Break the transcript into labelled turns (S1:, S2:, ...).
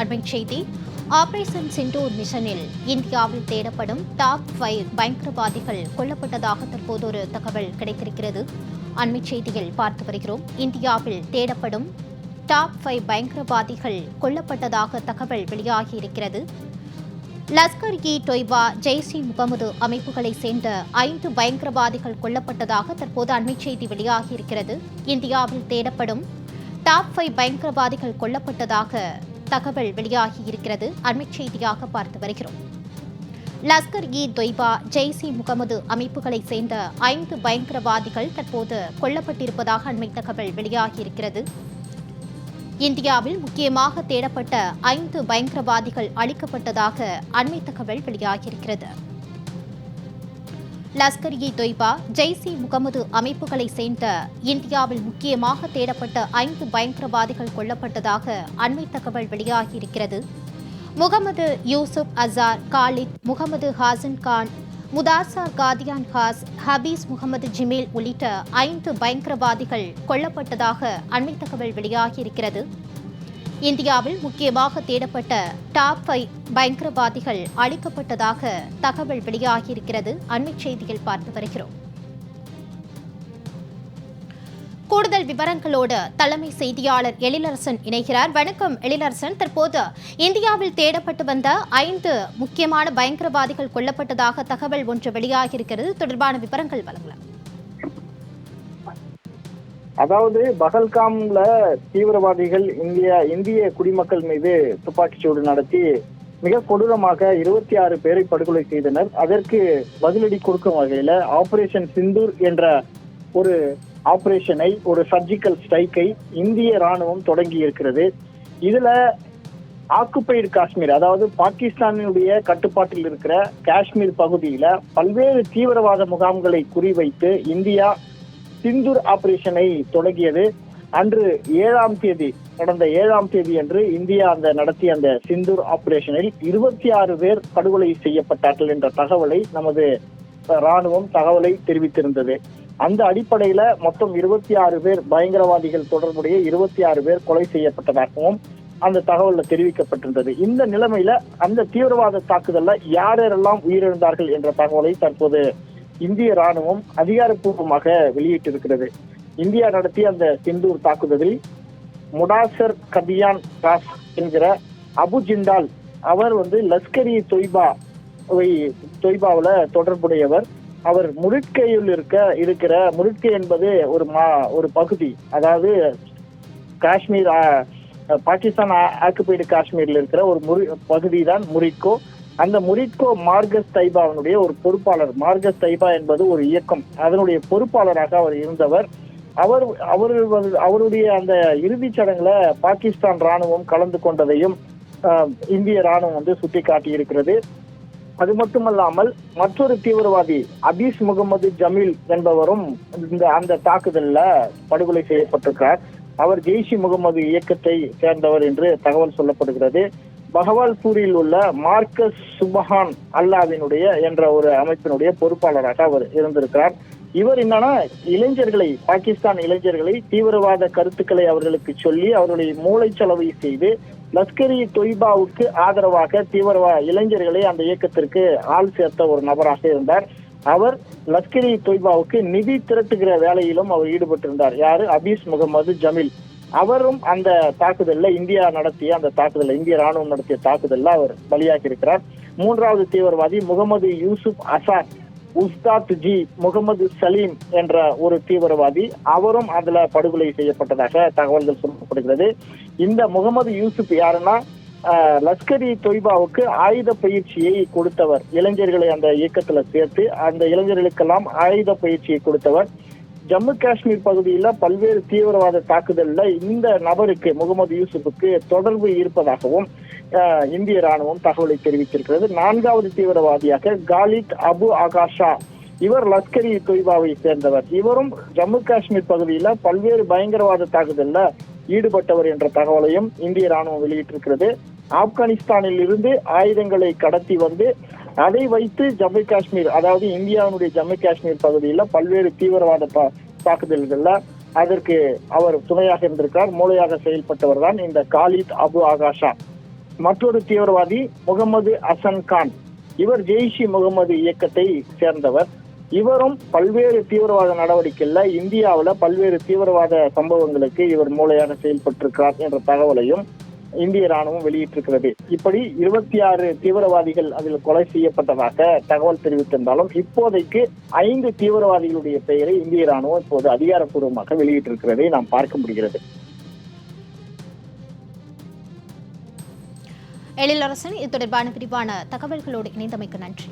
S1: அண்மை செய்தி. ஆபரேஷன் சிண்டூர் மிஷனில் இந்தியாவில் தேடப்படும் டாப் ஃபைவ் பயங்கரவாதிகள் கொல்லப்பட்டதாக தற்போது ஒரு தகவல் கிடைத்திருக்கிறது. அண்மை செய்தியில் பார்த்து வருகிறோம். இந்தியாவில் தேடப்படும் டாப் ஃபைவ் பயங்கரவாதிகள் கொல்லப்பட்டதாக தகவல் வெளியாகியிருக்கிறது லஸ்கர் இ டொய்பா ஜெய்ஸ் இ முகமது அமைப்புகளை சேர்ந்த ஐந்து பயங்கரவாதிகள் கொல்லப்பட்டதாக தற்போது அண்மை செய்தி வெளியாகியிருக்கிறது இந்தியாவில் தேடப்படும் டாப் ஃபைவ் பயங்கரவாதிகள் கொல்லப்பட்டதாக தகவல் வெளியாகியிருக்கிறது அண்மை செய்தியாக பார்த்து வருகிறோம். லஸ்கர் இ தொய்பா ஜெய்ஸ் இ முகமது அமைப்புகளை சேர்ந்த ஐந்து பயங்கரவாதிகள் தற்போது கொல்லப்பட்டிருப்பதாக அண்மை தகவல் வெளியாகியிருக்கிறது இந்தியாவில் முக்கியமாக தேடப்பட்ட ஐந்து பயங்கரவாதிகள் அளிக்கப்பட்டதாக அண்மை தகவல் வெளியாகியிருக்கிறது லஷ்கர் இ தொய்பா ஜெய்ஸ் இ முகமது அமைப்புகளை சேர்ந்த இந்தியாவில் முக்கியமாக தேடப்பட்ட ஐந்து பயங்கரவாதிகள் கொல்லப்பட்டதாக அண்மை தகவல் வெளியாகியிருக்கிறது. முகமது யூசுப் அசார் காலித் முகமது ஹாசன் கான் முதாசார் காதியான் ஹாஸ் ஹபீஸ் முகமது ஜிமேல் உள்ளிட்ட ஐந்து பயங்கரவாதிகள் கொல்லப்பட்டதாக அண்மை தகவல் வெளியாகியிருக்கிறது. இந்தியாவில் முக்கியமாக தேடப்பட்ட டாப் ஃபைவ் பயங்கரவாதிகள் அளிக்கப்பட்டதாக தகவல் வெளியாகியிருக்கிறது. அண்மை செய்தியில் பார்த்து வருகிறோம். கூடுதல் விவரங்களோடு தலைமை செய்தியாளர் எழிலரசன் இணைகிறார். வணக்கம் எழிலரசன். தற்போது இந்தியாவில் தேடப்பட்டு வந்த ஐந்து முக்கியமான பயங்கரவாதிகள் கொல்லப்பட்டதாக தகவல் ஒன்று வெளியாகியிருக்கிறது. தொடர்பான விவரங்கள் வழங்கலாம்.
S2: அதாவது பகல்காம்ல தீவிரவாதிகள் இந்திய இந்திய குடிமக்கள் மீது துப்பாக்கிச்சூடு நடத்தி மிக கொடூரமாக இருபத்தி ஆறு பேரை படுகொலை செய்தனர். அதற்கு பதிலடி கொடுக்கும் வகையில ஆபரேஷன் சிந்தூர் என்ற ஒரு ஆபரேஷனை ஒரு சர்ஜிக்கல் ஸ்ட்ரைக்கை இந்திய ராணுவம் தொடங்கி இருக்கிறது. இதுல ஆக்குப்பைடு காஷ்மீர் அதாவது பாகிஸ்தானினுடைய கட்டுப்பாட்டில் இருக்கிற காஷ்மீர் பகுதியில பல்வேறு தீவிரவாத முகாம்களை குறிவைத்து இந்தியா சிந்தூர் ஆபரேஷனை தொடங்கியது. அன்று ஏழாம் தேதி கடந்த ஏழாம் தேதி அன்று இந்தியா அந்த நடத்திய அந்த சிந்தூர் ஆபரேஷனில் இருபத்தி ஆறு பேர் படுகொலை செய்யப்பட்டார்கள் என்ற தகவலை நமது ராணுவம் தகவலை தெரிவித்திருந்தது. அந்த அடிப்படையில மொத்தம் இருபத்தி ஆறு பேர் பயங்கரவாதிகள் தொடர்புடைய இருபத்தி ஆறு பேர் கொலை செய்யப்பட்டதாகவும் அந்த தகவல்ல தெரிவிக்கப்பட்டிருந்தது. இந்த நிலைமையில அந்த தீவிரவாத தாக்குதல்ல யார் யாரெல்லாம் உயிரிழந்தார்கள் என்ற தகவலை தற்போது இந்திய ராணுவம் அதிகாரப்பூர்வமாக வெளியிட்டிருக்கிறது. இந்தியா நடத்திய அந்த சிந்தூர் தாக்குதலில் முடாசர் கபியான் காஸ் என்கிற அபு ஜிண்டால் அவர் வந்து லஷ்கரி இ தொய்பா தொய்பாவில் தொடர்புடையவர். அவர் முருட்கையில் இருக்க இருக்கிற முருட்கை என்பது ஒரு மா ஒரு பகுதி. அதாவது காஷ்மீர் பாகிஸ்தான் ஆக்குபைடு காஷ்மீர்ல இருக்கிற ஒரு முறி பகுதி தான் முரிட்கோ அந்த முரிட்கோ மார்கஸ் தைபாவினுடைய ஒரு பொறுப்பாளர். மார்கஸ் தைபா என்பது ஒரு இயக்கம். அதனுடைய பொறுப்பாளராக அவர் இருந்தவர். அவர் அவர் அவருடைய அந்த இறுதிச் சடங்குல பாகிஸ்தான் ராணுவம் கலந்து கொண்டதையும் இந்திய ராணுவம் வந்து சுட்டி காட்டியிருக்கிறது அது மட்டுமல்லாமல் மற்றொரு தீவிரவாதி அபீஸ் முகமது ஜமீல் என்பவரும் இந்த அந்த தாக்குதல்ல படுகொலை செய்யப்பட்டிருக்கிறார். அவர் ஜெய்ஷி முகமது இயக்கத்தை சேர்ந்தவர் என்று தகவல் சொல்லப்படுகிறது. பகவால்பூரில் உள்ள மார்க்கஸ் சுபஹான் அல்லாவினுடைய என்ற ஒரு அமைப்பினுடைய பொறுப்பாளராக அவர் இருந்திருக்கிறார். இவர் என்னன்னா இளைஞர்களை பாகிஸ்தான் இளைஞர்களை தீவிரவாத கருத்துக்களை அவர்களுக்கு சொல்லி அவர்களுடைய மூளைச்சலவை செய்து லஷ்கரி தொய்பாவுக்கு ஆதரவாக தீவிரவாத இளைஞர்களை அந்த இயக்கத்திற்கு ஆள் சேர்த்த ஒரு நபராக இருந்தார். அவர் லஷ்கரி தொய்பாவுக்கு நிதி திரட்டுகிற வேலையிலும் அவர் ஈடுபட்டிருந்தார். யாரு? அபீஸ் முகமது ஜமீல். அவரும் அந்த தாக்குதல்ல இந்தியா நடத்திய அந்த தாக்குதல் இந்திய ராணுவம் நடத்திய தாக்குதல்ல அவர் பலியாகி இருக்கிறார் மூன்றாவது தீவிரவாதி முகமது யூசுப் அசாத் உஸ்தாத் ஜி முகமது சலீம் என்ற ஒரு தீவிரவாதி அவரும் அதுல படுகொலை செய்யப்பட்டதாக தகவல்கள் சொல்லப்படுகிறது. இந்த முகமது யூசுப் யாருன்னா லஷ்கரி தொய்பாவுக்கு ஆயுத பயிற்சியை கொடுத்தவர். இளைஞர்களை அந்த இயக்கத்துல சேர்த்து அந்த இளைஞர்களுக்கெல்லாம் ஆயுத பயிற்சியை கொடுத்தவர். ஜம்மு காஷ்மீர் பகுதியில பல்வேறு தீவிரவாத தாக்குதல்ல இந்த நபருக்கு முகமது யூசுப்புக்கு தொடர்பு இருப்பதாகவும் இந்திய ராணுவம் தகவலை தெரிவித்திருக்கிறது. நான்காவது தீவிரவாதியாக காலித் அபு ஆகாஷா இவர் லஷ்கரி தொய்பாவை சேர்ந்தவர். இவரும் ஜம்மு காஷ்மீர் பகுதியில பல்வேறு பயங்கரவாத தாக்குதல்ல ஈடுபட்டவர் என்ற தகவலையும் இந்திய ராணுவம் வெளியிட்டிருக்கிறது. ஆப்கானிஸ்தானில் இருந்து ஆயுதங்களை கடத்தி வந்து அதை வைத்து ஜம்மு காஷ்மீர் அதாவது இந்தியாவுடைய ஜம்மு காஷ்மீர் பகுதியில பல்வேறு தீவிரவாத தாக்குதல்கள்ல அதற்கு அவர் துணையாக இருந்திருக்கார் மூளையாக செயல்பட்டவர் தான் இந்த காலித் அபு ஆகாஷா. மற்றொரு தீவிரவாதி முகமது அசன் கான். இவர் ஜெய்ஷி முகமது இயக்கத்தை சேர்ந்தவர். இவரும் பல்வேறு தீவிரவாத நடவடிக்கையில இந்தியாவில் பல்வேறு தீவிரவாத சம்பவங்களுக்கு இவர் மூளையாக செயல்பட்டிருக்கிறார் என்ற தகவலையும் இந்திய ராணுவம் வெளியிட்டிருக்கிறது. இப்படி இருபத்தி ஆறு தீவிரவாதிகள் அதில் கொலை செய்யப்பட்டதாக தகவல் தெரிவித்திருந்தாலும் இப்போதைக்கு ஐந்து தீவிரவாதிகளுடைய பெயரை இந்திய ராணுவம் இப்போது அதிகாரப்பூர்வமாக வெளியிட்டிருக்கிறதை நாம் பார்க்க முடிகிறது.
S1: எழிலரசன் இது தொடர்பான விரிவான தகவல்களோடு இணைந்தமைக்கு நன்றி.